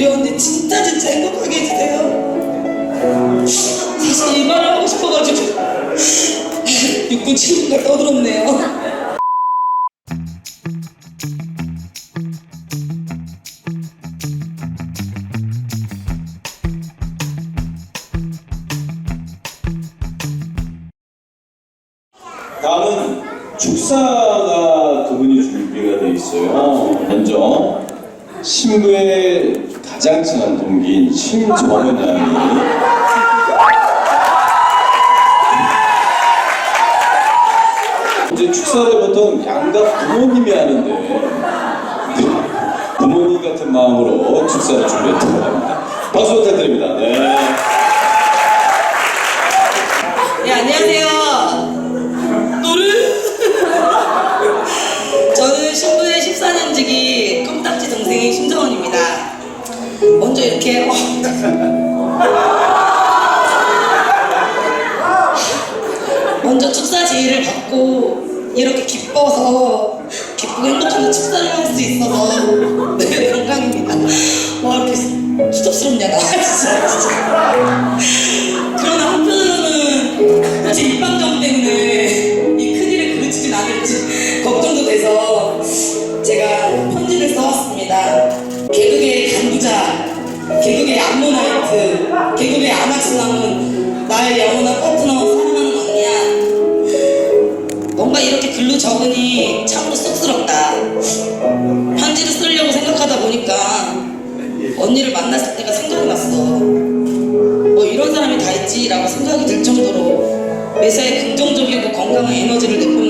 우리 언니 진짜 진짜 행복하게 해주세요. 사실 이 말을 하고 싶어가지고 육군 친구가 떠들었네요. 다음은 축사가 두 분이 준비가 돼 있어요. 먼저 신부의 친한 동기인 심정은 양이 이제 축사를 보통 양가 부모님이 하는데 부모님 같은 마음으로 축사를 준비했다고 합니다. 박수 부탁드립니다. 네. 네 먼저 축사 제의를 받고 이렇게 기뻐서 아마추어는 나의 영원한 파트너 사랑하는 언니야. 뭔가 이렇게 글로 적으니 참으로 쑥스럽다. 편지를 쓰려고 생각하다 보니까 언니를 만났을 때가 생각이 났어. 뭐 이런 사람이 다 있지라고 생각이 들 정도로 매사에 긍정적이고 건강한 에너지를 내뿜는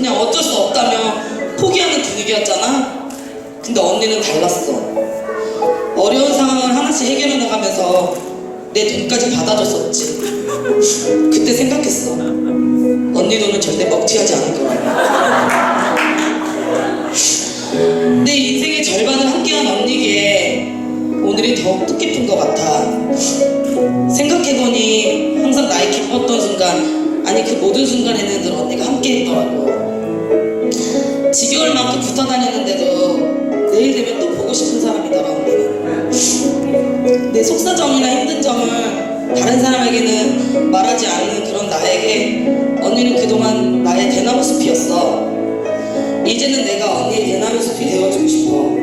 그냥 어쩔 수 없다며 포기하는 분위기였잖아. 근데 언니는 달랐어. 어려운 상황을 하나씩 해결해 나가면서 내 돈까지 받아줬었지. 그때 생각했어. 언니 돈은 절대 먹튀하지 않을 거야. 내 인생의 절반을 함께한 언니기에 오늘이 더욱 뜻깊은 것 같아. 생각해보니 항상 나의 기뻤던 순간, 아니 그 모든 순간에는 다녔는데도 내일 되면 또 보고 싶은 사람이더라 언니는 내 속사정이나 힘든 점을 다른 사람에게는 말하지 않는 그런 나에게 언니는 그동안 나의 대나무 숲이었어. 이제는 내가 언니의 대나무 숲이 되어주고 싶어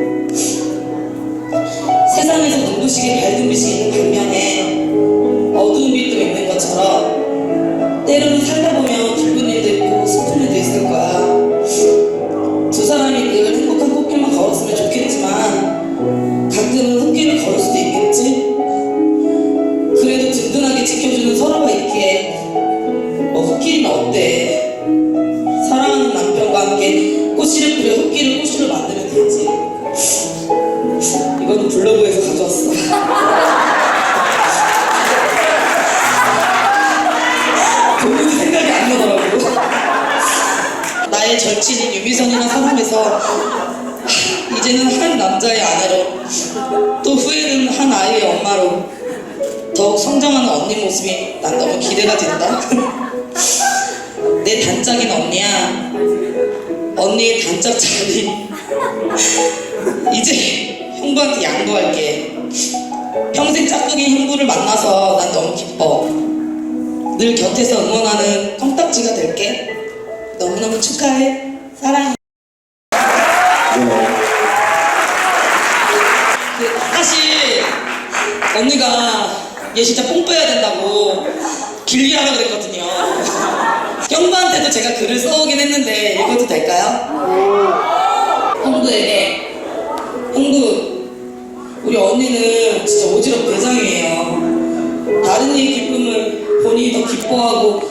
절친인 유미선이라는 사람에서 이제는 한 남자의 아내로 또 후회는 한 아이의 엄마로 더욱 성장하는 언니 모습이 난 너무 기대가 된다. 내 단짝인 언니야. 언니의 단짝 자리. 이제 형부한테 양보할게. 평생 짝꿍인 형부를 만나서 난 너무 기뻐. 늘 곁에서 응원하는 껌딱지가 될게. 너무너무 축하해. 사랑해. 네. 그 사실 언니가 얘 진짜 뽕 빼야 된다고 길게 하라 그랬거든요. 형부한테도 제가 글을 써오긴 했는데 읽어도 될까요? 형부에게 형부 우리 언니는 진짜 오지랖 대장이에요 다른 이의 기쁨을 본인이 더 기뻐하고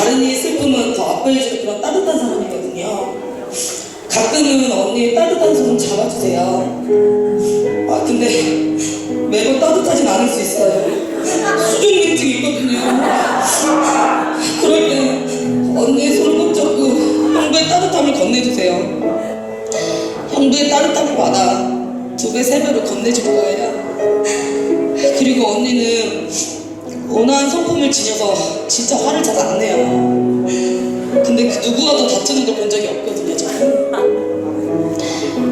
다른 이의 슬픔은 더 아파해주는 그런 따뜻한 사람이거든요. 가끔은 언니의 따뜻한 손 잡아주세요. 아 근데 매번 따뜻하진 않을 수 있어요. 수족냉증이 있거든요. 그럴 때 언니의 손을 꼭 잡고 형부의 따뜻함을 건네주세요. 형부의 따뜻함을 받아 두 배, 세 배로 건네줄 거예요. 그리고 언니는 온화한 성품을 지녀서 진짜 화를 잘 안 내요. 근데 그 누구와도 다투는 걸 본 적이 없거든요, 저는.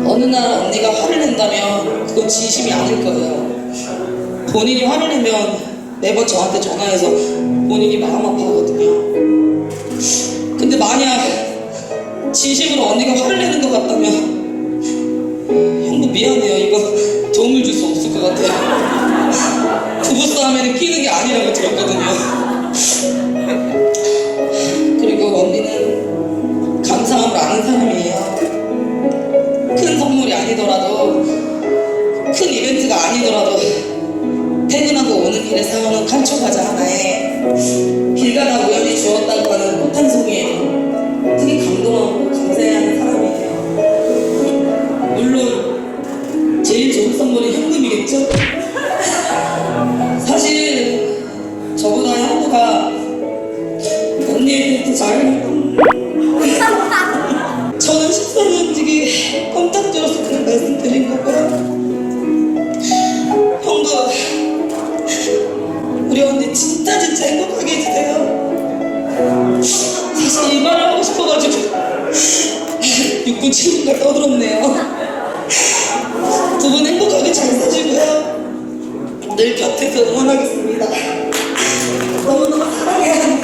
어느 날 언니가 화를 낸다면 그건 진심이 아닐 거예요. 본인이 화를 내면 매번 저한테 전화해서 본인이 마음 아파하거든요. 근데 만약 진심으로 언니가 화를 내는 것 아니더라도 큰 이벤트가 아니더라도 퇴근하고 오는 길에 사오는 칸초 과자 하나에 길 가다 우연히 주웠다고 하는 꽃한 송이에 되게 감동하고 감사해하는 사람이에요. 물론 제일 좋은 선물이 현금이겠죠? 친구가 떠들었네요 두 분 행복하게 잘 사시고요. 늘 곁에서 응원하겠습니다. 너무너무 사랑해요.